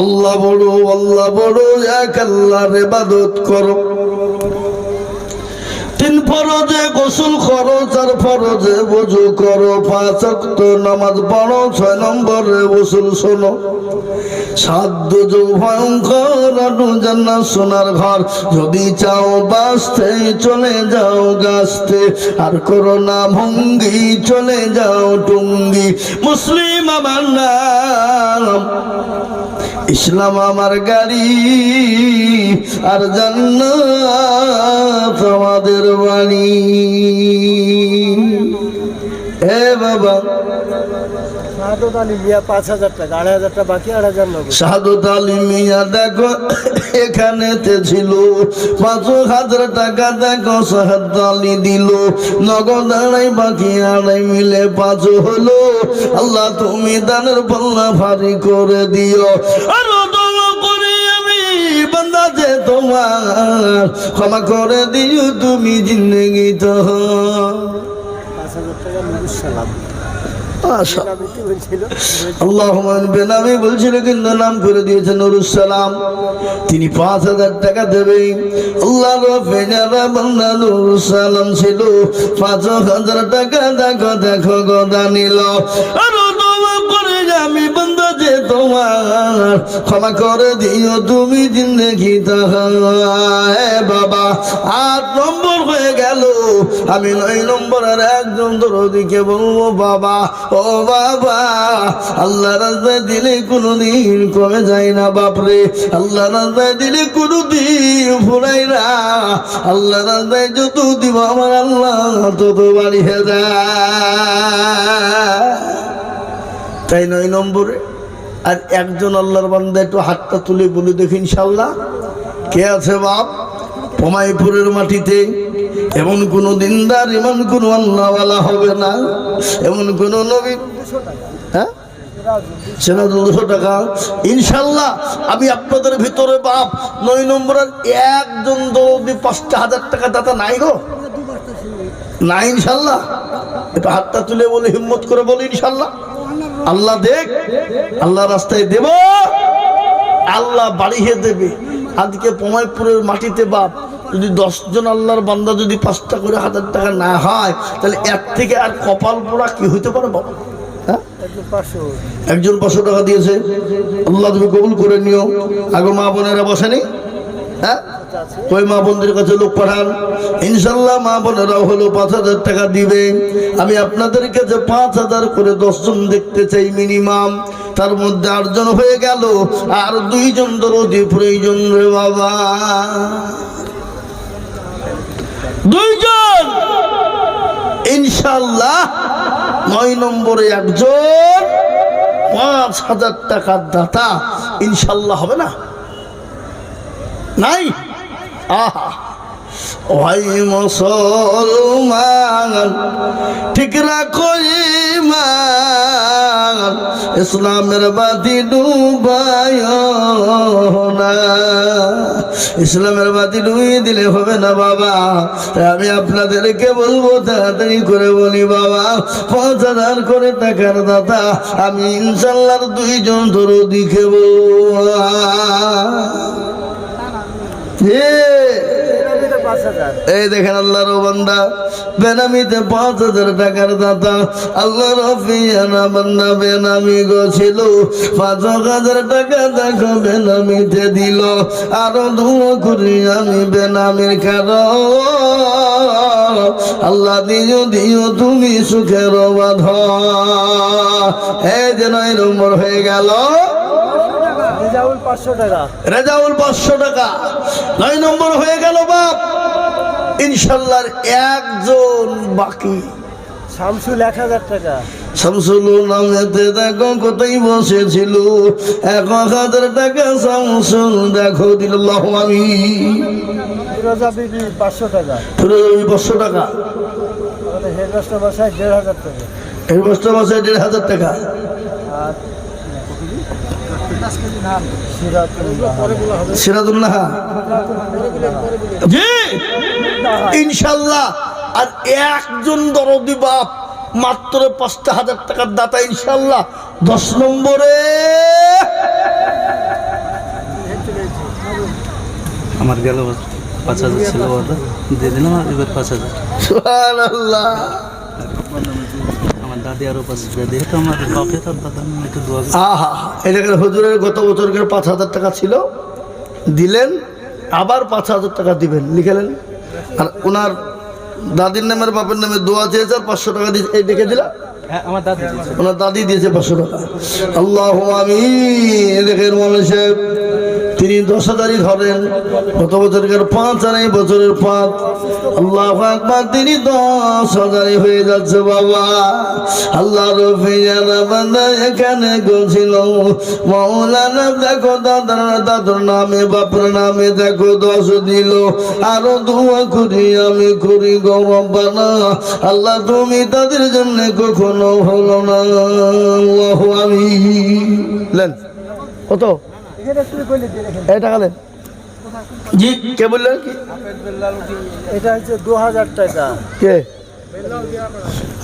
আল্লাহ বড় আল্লাহ বড়, এক আল্লাহর ইবাদত করো। তিন ফরজে গোসল করো, চার ফরজে বজু করো, পাঁচ ওয়াক্ত নামাজ পড়ো, ছয় নম্বরে গোসল শোনো। সাধ্য যো ভয়ঙ্কর জান্নাত সোনার ঘর। যদি চাও বাঁচতে, চলে যাও গাছতে। আর করো না ভঙ্গি, চলে যাও টুঙ্গি। মুসলিম আমার নাম। ইসলাম আমার গাড়ি আর জান্নাত আমাদের বাণী এ বাবা শাহাদত আলী মিয়া পাঁচ হাজার টাকা আড়াই হাজার টাকা বাকি আড়াই হাজার আলী মিয়া দেখো এখানেতে ছিল। পাঁচ হাজার টাকা দেখো সাহাদ আলী দিল। নগদ আড়াই বাকি আড়াই মিলে পাঁচ হলো। আল্লাহ তুমি দানের পাল্লা ভারী করে দিও। আর যে তোমার। ক্ষমা করে দিও তুমি জিন্দগি তো। পাঁচ হাজার টাকা সালাম কিন্তু নাম করে দিয়েছে নুরুস সালাম। তিনি পাঁচ হাজার টাকা দেবেন আল্লাহ রফেজারা নুরুস সালাম ছিল, পাঁচ হাজার টাকা দেখো দেখো, গদা নিল। আমি বন্ধু যে তোমার। ক্ষমা করে দিও তুমি জিন্দগি বাবা, আট নম্বর হয়ে গেল। আমি নয় নম্বরের একজন দরদিকে বলব, বাবা, ও বাবা আল্লাহ রাস্তায় দিলে কোনোদিন কমে যায় না বাপরে। আল্লাহ রাস্তায় দিলে কোনো কোনোদিন ফুরাই না। আল্লাহ রাস্তায় যত দিব আমার আল্লাহ, তত বাড়িয়ে যায়। তাই নয় নম্বরে। আর একজন আল্লাহর বান্দা একটু হাতটা তুলে বলে দেখি ইনশাল্লাহ কে আছে বাপ? পমাইপুরের মাটিতে এমন কোন দিনদার, এমন কোন আল্লাহওয়ালা হবে না। এমন কোন নবী। হ্যাঁ? সেটা দুশো টাকা। ইনশাল্লাহ আমি আপনাদের ভিতরে বাপ, নয় নম্বরের একজন দৌড়ি পাঁচটা হাজার টাকা দাতা নাই গো। না ইনশাল্লাহ একটু হাতটা তুলে বলে হিম্মত করে বলি ইনশাল্লাহ আল্লাহ দেখ, আল্লাহ রাস্তায় দেব, আল্লাহ বাড়িয়ে দেবে। আজকে পমাইপুরের মাটিতে বাপ, যদি দশজন আল্লাহর বান্দা যদি পাঁচটা করে হাজার টাকা না হয়, তাহলে এর থেকে আর কপাল পোড়া কি হইতে পারে বাবা হ্যাঁ? একজন পাঁচশো টাকা দিয়েছে। আল্লাহ তুমি কবুল করে নিও। আগে মা বোনেরা বসেনি? হ্যাঁ? ওই মা বোনদের কাছে লোক পাঠান? ইনশাল্লাহ মা বোনেরাও হলো পাঁচ হাজার টাকা দিবে। আমি আপনাদের কাছে পাঁচ হাজার করে দশজন দেখতে চাই মিনিমাম তার মধ্যে আটজন হয়ে গেল, আর দুইজন ধরো দরদি প্রয়োজন রে বাবা। দুইজন! ইনশাল্লাহ নয় নম্বরে একজন, পাঁচ হাজার টাকার দাতা। ইনশাল্লাহ হবে না? নাই? ওই মুসলমান, ঠিক রাখো ইমান ইসলামের বাতি ডুবায় না। ইসলামের বাতি ডুবিয়ে দিলে হবে না বাবা। আমি আপনাদেরকে বলব, তাড়াতাড়ি করে বলি বাবা, পাঁচ হাজার করে টাকার দাতা, আমি ইনশাল্লাহর দুইজন ধরো দিকে বলব এই দেখেন আল্লাহর বান্দা, বেনামিতে পাঁচ হাজার টাকার দাতা। আল্লাহ রফিয়ানা বান্দা বেনামি গছিল পাঁচ হাজার টাকা দেখো বেনামিতে দিল। আরও ধুয়ো করি আমি বেনামির কারণ আল্লাহ দিও দিও তুমি সুখের বাধ এই যে নয় নম্বর হয়ে গেল। রেজাউল পাঁচশো টাকা। রেজাউল পাঁচশো টাকা। নয় নম্বর হয়ে গেল বাপ। ইনশাল্লাহ একজন বাকি। শামসুল এক হাজার টাকা। শামসুল নামেতে দেখো কোথায় বসেছিল। এক হাজার টাকা শামসুল দেখো দিল আমি ফিরোজা বিবি পাঁচশো টাকা। ফিরোজ পাঁচশো টাকা। আমাদের হেডমাস্টার বাসায় দেড় হাজার টাকা। দেড় হাজার টাকা। আর সিরাজুল্লাহ ইনশাল্লাহ। আর একজন দরদি বাপ মাত্র পাঁচটা হাজার টাকার দাতা ইনশাল্লাহ। দশ নম্বরে। আমার গেল পাঁচ হাজার ছিল দিয়ে দিলাম এবার পাঁচ হাজার। আমার দাদি আরও পাঁচ হাজার। আমার বাপে তার দাদা একটু দোয়া করি। আহা হুজুরের গত বছরকার পাঁচ হাজার টাকা ছিল। দিলেন আবার পাঁচ হাজার টাকা দিবেন। লিখেলেন। আর ওনার দাদির নামের বাপের নামে দোয়া চেয়েছে আর পাঁচশো টাকা দিয়ে এই দেখে দিলা? হ্যাঁ আমার দাদি দিয়েছে। ওনার দাদি দিয়েছে পাঁচশো টাকা। আল্লাহ আমি তিনি দশ হাজারই ধরেন। গত বছরকার পাঁচ আর এই বছরের পাঁচ। আল্লাহ আকবার, তিনি দশ হাজারই হয়ে যাচ্ছে বাবা। আল্লাহ এখানে গেছিল। মৌলানা দেখো দাদার নামে, বাপের নামে দেখো দশ দিল। আরও দোয়া করি, আমি করি গৌরবানা আল্লাহ তুমি তাদের জন্য কখনো হলো না। আমি কত? লেন। জি কে বললেন এটা হচ্ছে দু হাজার টাকা। কে?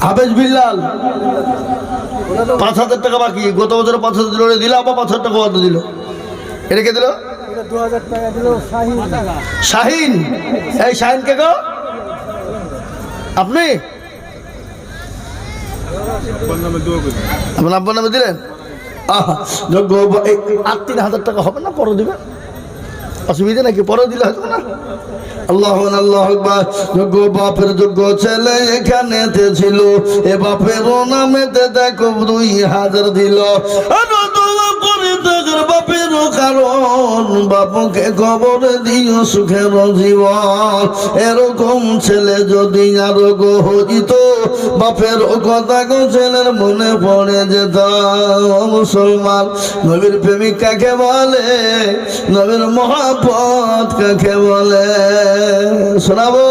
হাফেজ বিল্লাল। পাঁচ হাজার টাকা বাকি। গত বছর পাঁচ হাজার দিল দিল আবার পাঁচ হাজার টাকা কত দিল। এটা কে দিল? শাহিন। শাহিন? এই শাহিন কে গো? আপনি? আপনার আব্বার নামে দিলেন আহা, যোগ্য আর তিন হাজার টাকা হবে না? পরে দিবেন। অসুবিধা নাকি? পরে দিলে হয়তো না। আল্লাহ আল্লাহ বাপের ছেলে এ দেখো দুই হাজার দিল। করে থাকার বাপের কারণ। বাপুকে খবর দিও সুখের জীবন। এরকম ছেলে যদি আরও হইত, বাপের কথা গো ছেলের মনে পড়ে যেত। মুসলমান নবীর প্রেমিক কাকে বলে? নবীর মহাপত কাকে বলে? শোনাবো?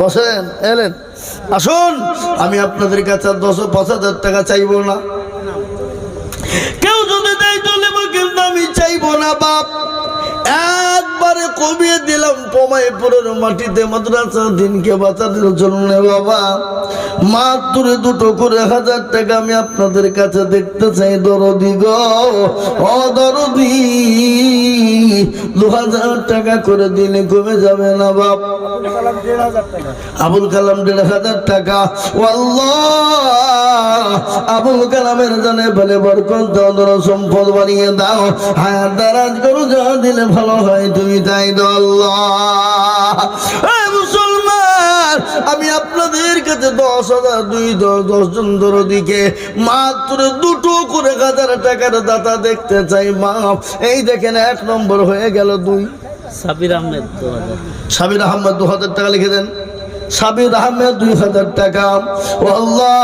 বসেন, এলেন। আসুন, আমি আপনাদের কাছে দশ পাঁচ হাজার টাকা চাইব না। কেউ যদি দেয় তো নেব কিন্তু আমি চাইব না বাপ। একবারে কমিয়ে দিলাম, পমাইপুরের মাটিতে মাদ্রাসা দিনকে বাঁচানোর জন্য বাবা। মাত্র দুটো করে হাজার টাকা আমি আপনাদের কাছে দেখতে চাই, দরদি গো। ও দু হাজার টাকা করে দিলে কমে যাবে না বাপ। আবুল কালাম দেড় হাজার টাকা। আবুল কালামের জানে বলে বরকত দাও সম্পদ বানিয়ে দাও। হায়াত দারাজ করো যা দিলে ভালো হয়, তুমি আমি আপনাদের কাছে দশ হাজার দুই দশ দশ জন ধরো দিকে মাত্র দুটো করে হাজার টাকার দাতা দেখতে চাই মা। এই দেখেন এক নম্বর হয়ে গেল দুই। সাবির আহমেদ সাবির আহমেদ দু হাজার টাকা লিখে দেন। সাবির আহমেদ দুই হাজার টাকা। ও আল্লাহ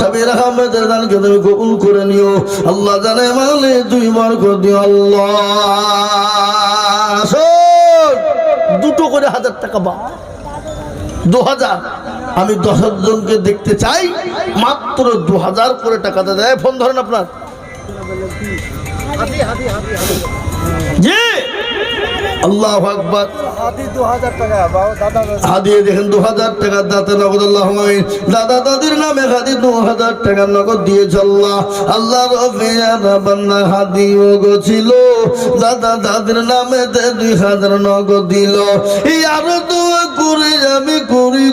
সাবির আহমেদের দানকে তুমি কবুল করে নিও। আল্লাহ জানে মানে দুই বার করে দিও, আল্লাহ। দুটো করে হাজার টাকা বা দু হাজার, আমি দশ জনকে দেখতে চাই, মাত্র দু হাজার করে টাকা দেয়। ফোন ধরেন আপনার। জি। আল্লাহ আকবার। দাদা নামে দু নগদ ও দাদা নামে তে দুই নগদ করে আমি করি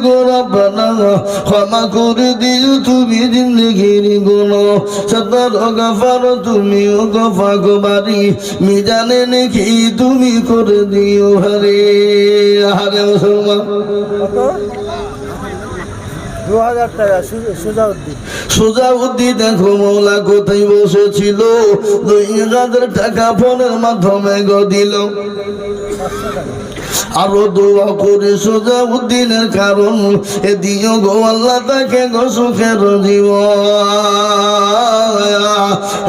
ক্ষমা করে দিও তুমি জিন্দগির গুণ। সতার গফার তুমি ও গফা গোবারি মিজানে নাকি তুমি করে দিও হরে। মুসলমান। টাকা সুজাউদ্দিন দেখো মৌলা কোথায় বসেছিল? দুই হাজার টাকা ফোনের মাধ্যমে গো দিল। আরও দোয়া করে সোজা উদ্দিনের কারণ এ দিও গো আল্লাহ তাকে গো সুখের জীবন।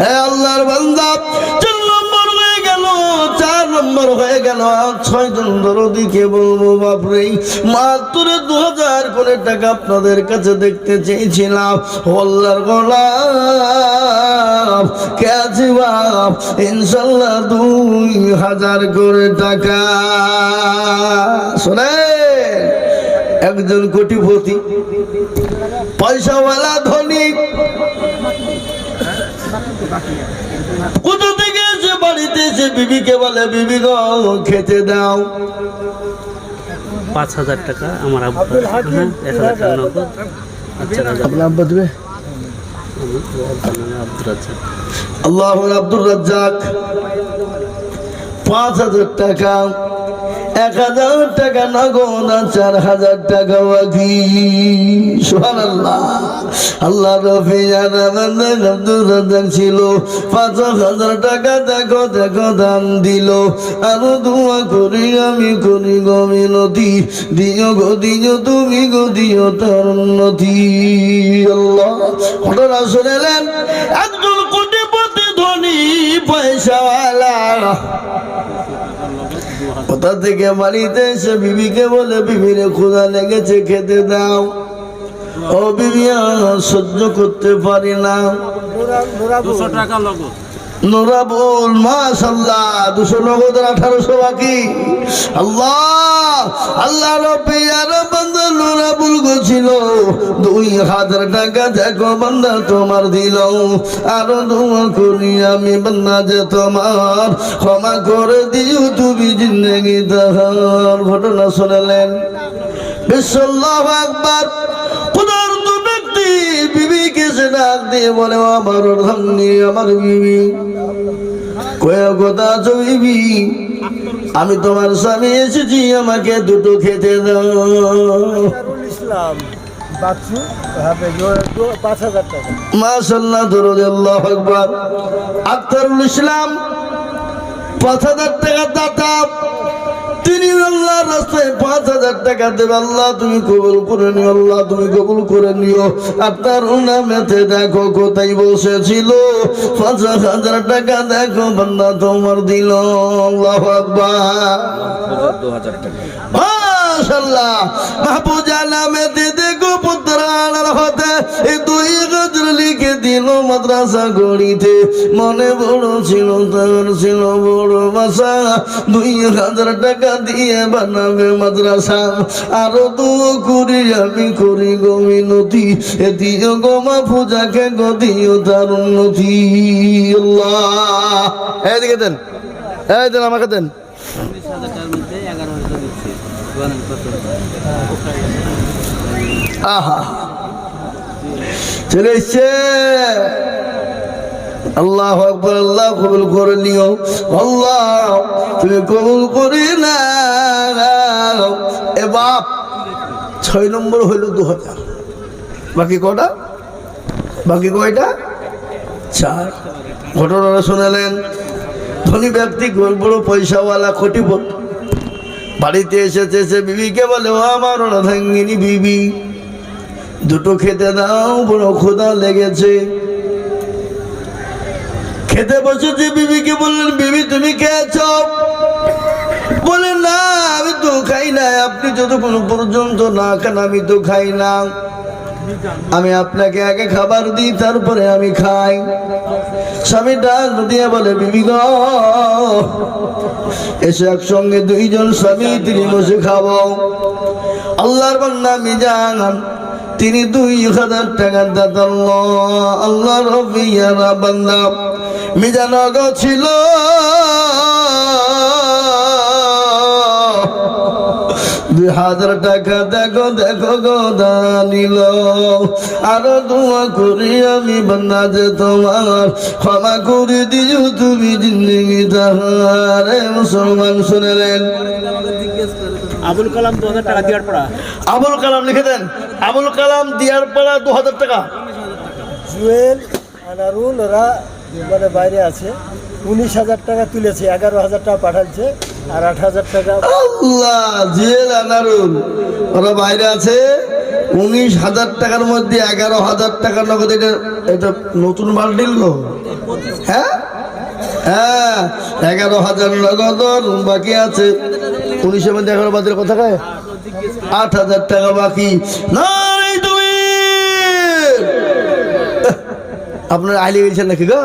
হে আল্লাহর বান্দা নম্বর হয়ে গেল আর ছয় জন দিকে বলব বাপরে? মাত্র দু হাজার করে টাকা আপনাদের কাছে দেখতে চেয়েছিলাম। হল্লার গোলাপ কাছে বাপ? ইনশাল্লাহ দুই হাজার করে টাকা। শোনে, একজন কোটিপতি, পয়সাওয়ালা ধনী এসে বাড়িতে এসে বিবিকে বলে বিবি গো খেতে দাও। পাঁচ হাজার টাকা আমার আব্বা হ্যাঁ এক হাজার টাকা নগদ। আচ্ছা আপনার আব্বা দেবে? আল্লাহ আব্দুর রাজ্জাক। পাঁচ হাজার টাকা। এক হাজার টাকা নগদ চার হাজার টাকা বাকি সোহান আল্লাহ আল্লাহ রফি আব্দুর রাজ্জাক ছিল। পাঁচ হাজার টাকা দেখো দেখো, দান দিল। আরও দোয়া করি, আমি করি গো মিনতি। দিও গো তুমি গো, দিও তার উন্নতি। আল্লাহ। ঘটনা শুনেলেন একজন কোটিপতি ধনী পয়সাওয়ালা। কোথা থেকে বাড়িতে এসে বিবিকে বলে, বিবিরে ক্ষুধা লেগেছে, খেতে দাও। ও বিবি সহ্য করতে পারি না। টাকা দুশো আঠারোশো বাকি। আল্লাহ আল্লাহ গছিল দুই হাজার টাকা তোমার দিল। আরও করি আমি, বান্দা যে তোমার ক্ষমা করে দিও, তুমি জিন্দগি ঘটনা শুনলেন। বিশ্বল্লাহ ডাক দিয়ে বলে আমার ধন্যি আমার বিবি কয়া কথা আছো বিবি আমি তোমার স্বামী এসেছি আমাকে দুটো খেতে দাও। ইসলাম বাচ্চু হবে পাঁচ হাজার টাকা। মাশাল্লাহ দরুদ আল্লাহ আকবার। আক্তারুল ইসলাম পাঁচ হাজার টাকা দাতা। তিনি আল্লাহ রাস্তায় পাঁচ হাজার টাকা দেবে আল্লাহ তুমি কবুল করে নিও আল্লাহ তুমি কবুল করে নিও। আপনার নামেতে দেখো কোথায় বসেছিল। পাঁচ হাজার টাকা দেখো বান্দা তোমার দিল আল্লাহ আকবার। মাশাল্লাহ মাহবুজা নামে দিদি গো পুত্রার হতে এই দুই গজর লিখে দিল মাদ্রাসা গড়িতে। মনে বড় ছিল তার ছিল বড় বাসা। দুই হাজার টাকা দিয়ে বানাবে মাদ্রাসা। আরও দু করি আমি করি গো মিনতি। এ দিও গো মাহফুজাকে, গো দিও তার উন্নতি। আল্লাহ। এদিকে দেন, এই দেন আমাকে দেন। আহা। চলে এসছে। আল্লাহ আকবর, আল্লাহ কবুল করে নিও। আল্লাহ, তুমি কবুল করি না এ বাপ, ছয় নম্বর হইল দু হাজার বাকি কটা? বাকি কয়টা? চার। ঘটনাটা শোনালেন। ধনী ব্যক্তি, বড় পয়সাওয়ালা, কোটিপতি। বাড়িতে এসেছে এসে বিবিকে বলে, ও আমার অর্ধাঙ্গিনী বিবি, দুটো খেতে দাও, বড় ক্ষুদা লেগেছে। খেতে বসেছে বিবিকে, বললেন, বিবি, তুমি খেয়েছ? বলে না, আমি তো খাই না আপনি যতক্ষণ পর্যন্ত না খান, আমি তো খাই না। আমি আপনাকে আগে খাবার দিই, তারপরে আমি খাই। স্বামী ডাক দিয়ে বলে, বিবি গো, এসে একসঙ্গে দুইজন স্বামী, তিনি বসে খাব। আল্লাহর বান্দা মিজান, তিনি দুই হাজার টাকা দাদা আল্লাহ রবিয়ারা বান্দা, মিজান ছিল। দুই হাজার টাকা দেখো দেখো গো দানিল আরও দোয়া করি আমি বান্দা যে তোমার। ক্ষমা করে দিও তুমি জিন্দগি তাহারে। মুসলমান শুনেলেন আবুল কালাম দু হাজার টাকা দেওয়ার পড়া। আবুল কালাম লিখে দেন। আবুল কালাম দিয়ার পাড়া দু হাজার টাকা। জুয়েল আনারুল ওরা মানে বাইরে আছে। উনিশ হাজার টাকা তুলেছে, এগারো হাজার টাকা পাঠাচ্ছে, আর আট হাজার টাকা আনারুল। ওরা বাইরে আছে, উনিশ হাজার টাকার মধ্যে এগারো হাজার টাকার নগদ, এটা এটা নতুন মাল ডিল গো হ্যাঁ? হ্যাঁ এগারো হাজার নগদ বাকি আছে। উনিশের মধ্যে এগারো বাদের কথা কয়? আট হাজার টাকা বাকি। না তুমি আপনার আইলে গেছেন নাকি গো?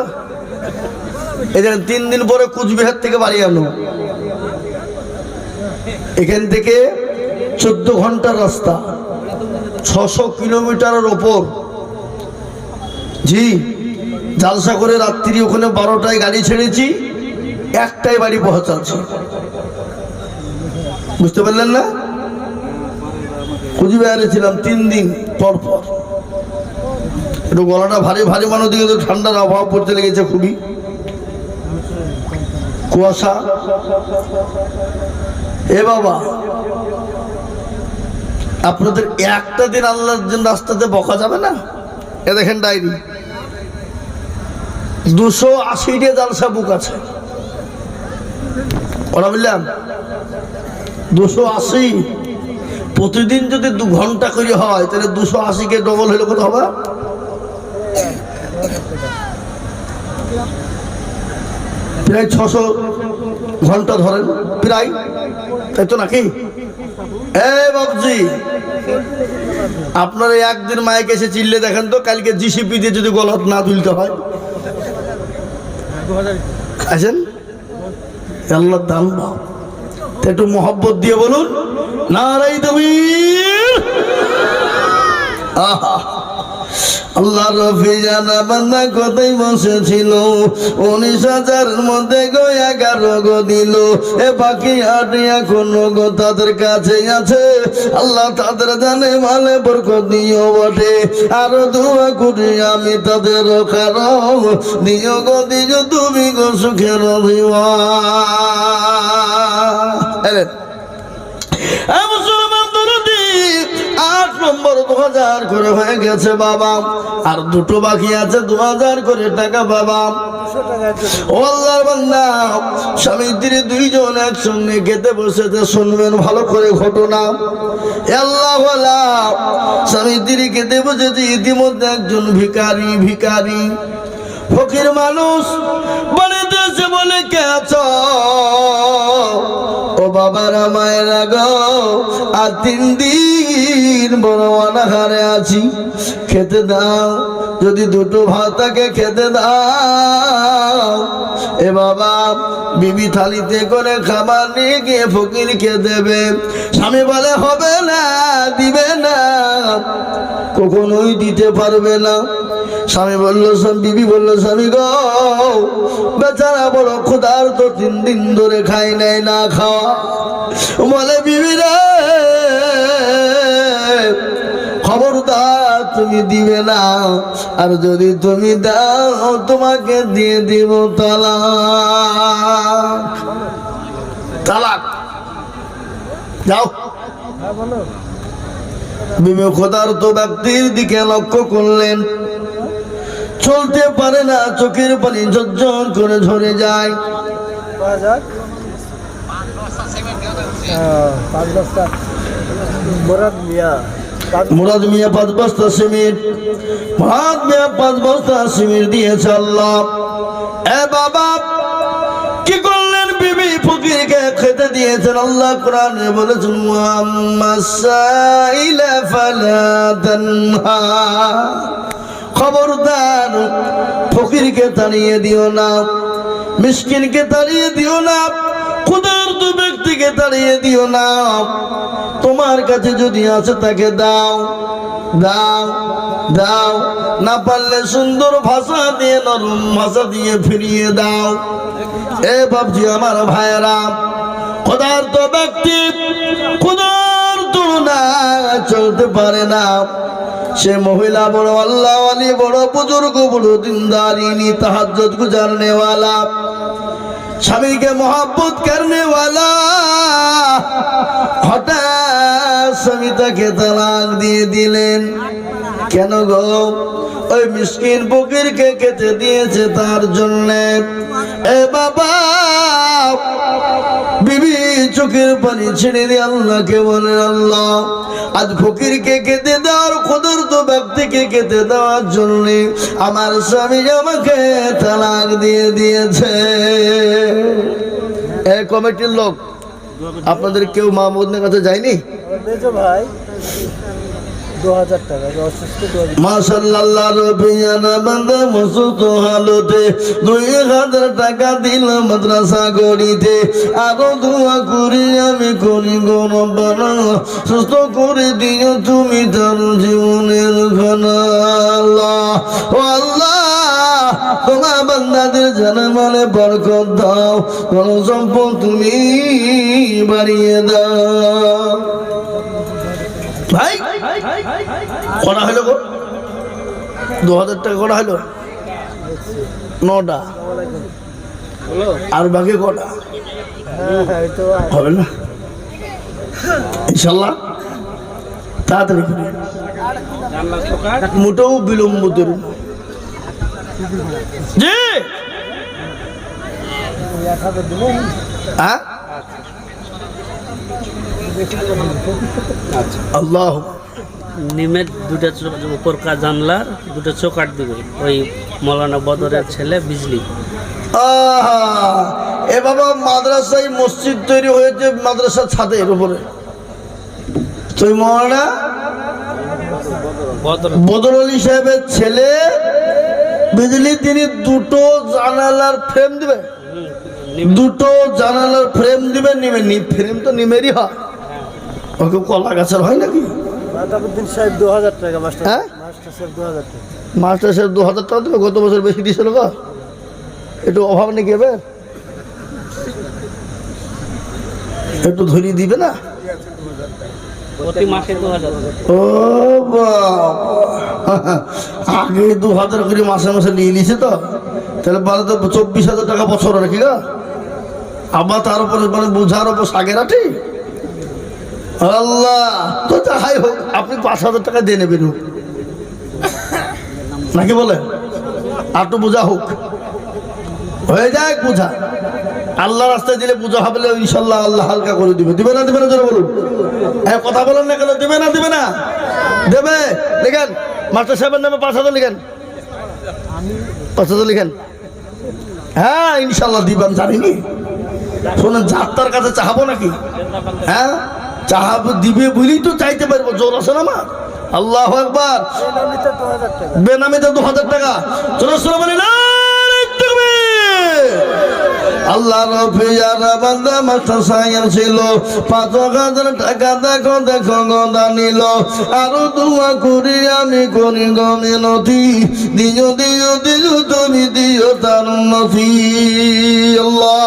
দেখেন তিন দিন পরে কুচবিহার থেকে বাড়ি আনো। এখান থেকে চোদ্দ ঘণ্টার রাস্তা, ছশো কিলোমিটারের ওপর। জি, জালসা করে রাত্রি ওখানে বারোটায় গাড়ি ছেড়েছি একটাই বাড়ি পৌঁছাচ্ছি। বুঝতে পারলেন না? কুচবিহারে ছিলাম তিন দিন পর পর। একটু গলাটা ভারী ভারী মানুষ দিকে তো ঠান্ডার আবহাওয়া পড়তে লেগেছে খুবই। কুয়াশা। এ বাবা, আপনাদের একটা দিন আল্লাহর জন্য রাস্তাতে বকা যাবে না? এ দেখেন ডায়েরি। দুশো আশিটা জালসা বুক আছে। ওরা বললাম, দুশো আশি, প্রতিদিন যদি দু ঘণ্টা করে হয়, তাহলে দুশো আশিকে ডবল হলে কত হবে? প্রায় ছশো ঘণ্টা ধরেন, প্রায়। তাই তো নাকি? এ বাবজি আপনারা একদিন মাইক এসে চিল্লে দেখেন তো, কালকে জিসিপি দিয়ে যদি গলত না তুলতে হয়। আছেন আল্লাহ দান একটু মোহব্বত দিয়ে বলুন নারাই তুমি আহা। আল্লাহ রফি জানা বান্দা কোথায় বসেছিল উনিশ হাজারের মধ্যে গো এগারো গো দিল। এ বাকি আট এখন গো তাদের কাছে আছে। আল্লাহ তাদের জানে মালে বরকত দিও বটে। আরও দোয়া করি আমি তাদের কারণ। দিও গো দিও তুমি গো সুখের দিওয়া মুসলমান আট নম্বর দু হাজার করে হয়ে গেছে বাবা। আর দুটো বাকি আছে দু হাজার করে টাকা বাবা। স্বামী স্ত্রী দুইজন একসঙ্গে বসেছে, শুনবেন ভালো করে ঘটনা। আল্লাহ বসেছে, ইতিমধ্যে একজন ভিকারি ভিকারি ফকির মানুষ এসে বলে কে আছো? ও বাবার, মায়েরা গো, আর তিন দিন বড় অনাহারে আছি। খেতে দাও, যদি দুটো ভাতাকে খেতে দাও। এ বাবা, বিবি থালিতে করে খাবার নিয়ে গিয়ে ফকির ফকিরকে দেবে। স্বামী বলে, হবে না, দিবে না। কখনোই দিতে পারবে না। স্বামী বলল বিবি বলল স্বামী গো, বেচারা বড় খোদার তো তিন দিন ধরে খাই নাই, না খাওয়া। বলে, বিবি রে, খবরদার তুমি দিবে না, আর যদি তুমি দাও, তোমাকে দিয়ে দিব তালাক। তালাক। যাও। বলো বিবে খোদার তো ব্যক্তির দিকে লক্ষ্য করলেন। চলতে পারে না, চোখের পানি ঝরঝর করে ঝরে যায়। মোরাদ মিয়া মিয়া পাঁচ বস্তা পাঁচ বস্তা দিয়েছে আল্লাহ। বাবা, কি করলেন বিবি খেতে দিয়েছেন আল্লাহ কোরআনে বলেছেন খবরদার, ফকিরকে তাড়িয়ে দিও না, মিসকিনকে তাড়িয়ে দিও না, ক্ষুধার্ত ব্যক্তিকে তাড়িয়ে দিও না। তোমার কাছে যদি আছে তাকে দাও দাও দাও, না পারলে সুন্দর ভাষা দিয়ে, নরম ভাষা দিয়ে ফিরিয়ে দাও। এ বাবজি আমার ভাইয়েরা, ক্ষুধার্ত ব্যক্তি ক্ষুধার তুলনা চলতে পারে না। সে মহিলা বড় আল্লাহ আলী বড় বুজুর্গ, বড় দিনদারিনী তাহাজ্জত গুজারনেওয়ালা স্বামীকে মহাব্বত করেওয়ালা হঠাৎ স্বামী তাকে তালাক দিয়ে দিলেন। কেন গো? ওই মিসকিন ফকিরকে খেতে দিয়েছে তার জন্যে। এ বাবা বিবি চোখের পানি ছেড়ে দিয়ে আল্লাহকে বলেন, আল্লাহ, আজ ফকিরকে খেতে দেওয়ার খোদর তো ব্যক্তিকে খেতে দেওয়ার জন্য আমার স্বামী আমাকে তালাক দিয়ে দিয়েছে। এ কমিটির লোক, আপনাদের কেউ মাহমুদের কাছে যায়নি? ভাই হালতে। দুই হাজার টাকা মাদ্রাসা আমি সুস্থ করে তুমি জীবনের আল্লাহ তোমার বান্দাদের বরকত দাও। কোন সম্পদ তুমি বাড়িয়ে দাও। ভাই করা হলো গো? দু হাজার টাকা করা হলো? নটা। আর বাকি কটা? হবে না? ইনশাল্লাহ। তাড়াতাড়ি মোটেও বিলম্ব করুন জি! হ্যাঁ? আল্লাহ। নিমের দুটা চো- উপর কা জানলার দুটো চোকাট দিবে। ওই মৌলানা বদরের ছেলে বিজলি। আহা, এ বাবা মাদ্রাসায় মসজিদ তৈরি হয়েছে মাদ্রাসার ছাদের উপরে। তুই মহানা বদর। আলী সাহেবের ছেলে বিজলি তিনি দুটো জানালার ফ্রেম দিবে। দুটো জানালার ফ্রেম দিবে নিমে। ফ্রেম তো নিমেরই হয়। ওকে কলা গাছের হয় নাকি? সাহেব দু হাজার টাকা মাস্টার হ্যাঁ? মাস্টার সাহেব দু হাজার টাকা দেবে গত বছর বেশি দিয়েছিল গো। একটু অভাব নাকি এবার? একটু ধরিয়ে দিবে না? ও আগে দু হাজার করে মাসে মাসে নিয়ে নিছে তো। তাহলে বারো তো চব্বিশ হাজার টাকা বছর রাখি গা। আবার তার উপরে মানে বুঝার উপর সাগের আটি? আল্লাহ তো যাই হোক, আপনি পাঁচ হাজার টাকা দিয়ে নেবেন হোক। নাকি বলে আর তো বোঝা হোক। হয়ে যায় পূজা আল্লাহ রাস্তায় দিলে পূজা হবে ইনশাল্লাহ আল্লাহ হালকা করে দিবে। দিবে না দিবে না, জোরে বলুন। হ্যাঁ কথা বলেন না কেন? দিবে না দিবে না। দেবে, লিখেন। মাস্টার সাহেবের নামে পাঁচ হাজার লিখেন। পাঁচ হাজার লিখেন। হ্যাঁ ইনশাল্লাহ দিবেন, জানিনি। শোনেন, যাত্রার কাছে চাহাবো নাকি? হ্যাঁ? চাহাবো দিবে বলেই তো চাইতে পারব, জোর আছে না আমার? আল্লাহ একবার বেনামিতে দু হাজার টাকা। জোর বলি না আল্লাহ রফিয়ারা বান্দা মাস্টার সাহেব ছিল। পাঁচ হাজার টাকা দেখো দেখো গদা নিল। আরও দোয়া করি আমি করি গমে নথি। দিও দিও দিও তুমি দিও তার নথি। আল্লাহ।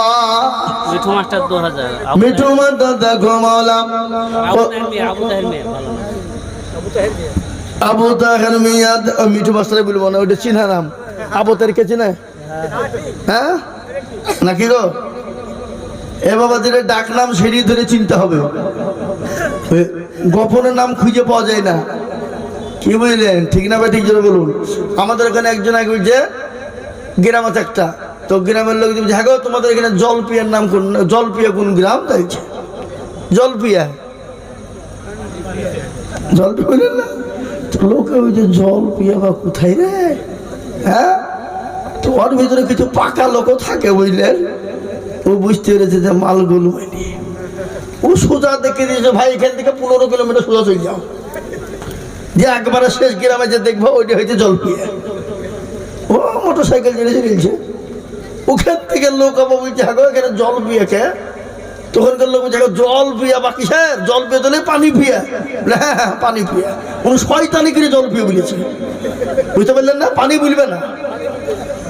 মিঠু মাস্টার দু হাজার। আবু মিঠু মাটা দেখো মাওলা। আবু তাহের মেয়ে তাহের তাহের মিঠু মাস্টারে বলব না ওইটা চিনা নাম আবু তাহেরকে চিনে? হ্যাঁ? নাকি গো? এ বাবা যেটা ডাক নাম সেটি ধরে চিনতে হবে। গোপনের নাম খুঁজে পাওয়া যায় না। কি বুঝলেন? ঠিক না বা ঠিক জন্য বলুন। আমাদের এখানে একজন আগে বলছে গ্রাম আছে একটা। তো গ্রামের লোক হ্যাঁ গো, তোমাদের এখানে জলপিয়ার নাম কোন জলপিয়া কোন গ্রাম? তাইছে জলপিয়া? জল পেলেন না? লোকে ওই যে জল পিয়া বা কোথায় রে? হ্যাঁ? ওর ভিতরে কিছু পাকা লোকও থাকে বুঝলেন? ও বুঝতে পেরেছে যে মালগুলো হয়নি ও সোজা দেখে দিয়েছে ভাই এখান থেকে পনেরো কিলোমিটার সোজা চলে যাও। যে একবারে শেষ গ্রামে যে দেখব ওইটা হয়েছে জল পিয়া ও মোটর সাইকেল জিনিস নিয়েছে। ওখান থেকে লোক আবার বলছে হ্যাঁ গো, এখানে জল পিয়াকে তখনকার লোক বলছে জল পিয়া বাকি স্যার জল পিয়া দিলে পানি পিয়া। বলে, হ্যাঁ হ্যাঁ পানি পিয়া। কোনো শয়তানি করে জল পিয়া বলেছে। বুঝতে পারলেন না? পানি বলবে না।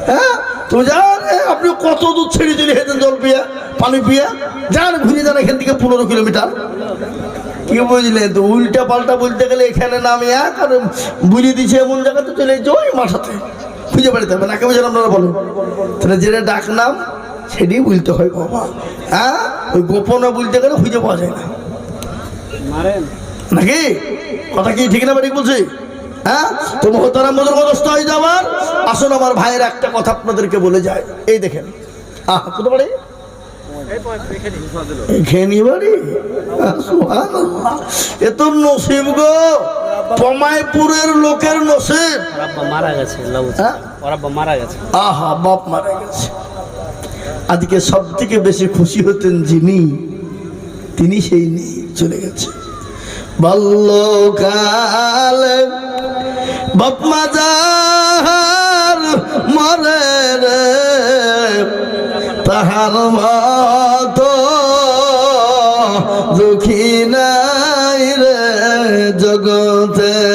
হ্যাঁ? তুমি যান আপনি কত দূর ছেড়ে চলে হেঁটেন জল পিয়া পানি পিয়া? যান ঘুরে যান এখান থেকে পনেরো কিলোমিটার। কি বুঝলেন তো উল্টা পাল্টা বলতে গেলে এখানে নামে আর বুঝিয়ে দিচ্ছে এমন জায়গাতে চলে ওই মাঠাতে। খুঁজে বেড়াতে হবে না কে বুঝলেন আপনারা বলুন তাহলে যেটা ডাক নাম সেটাই বলতে হয় বাবা। হ্যাঁ? ওই গোপনে বলতে গেলে খুঁজে পাওয়া যায় না। নাকি? কথা কি ঠিক না ঠিক বলছি? হ্যাঁ? তো মহতারা মজুর মদস্ত হয়ে যাবার আসুন আমার ভাইয়ের একটা কথা আপনাদেরকে বলে যায়। এই দেখেন। আহ কোথাও বাড়ি? এখানে বাড়ি? আহ, সুবহানাল্লাহ। এ তো নসিব গো। পমাইপুরের লোকের নসিব। মারা গেছে লাউ হ্যাঁ? মারা গেছে। আহা বাপ মারা গেছে। আজকে সব থেকে বেশি খুশি হতেন যিনি তিনি সেই নিয়ে চলে গেছে। বাল্যকাল বাপ মাজার মরে রে তাহার মতো দুঃখী নাই রে জগতে।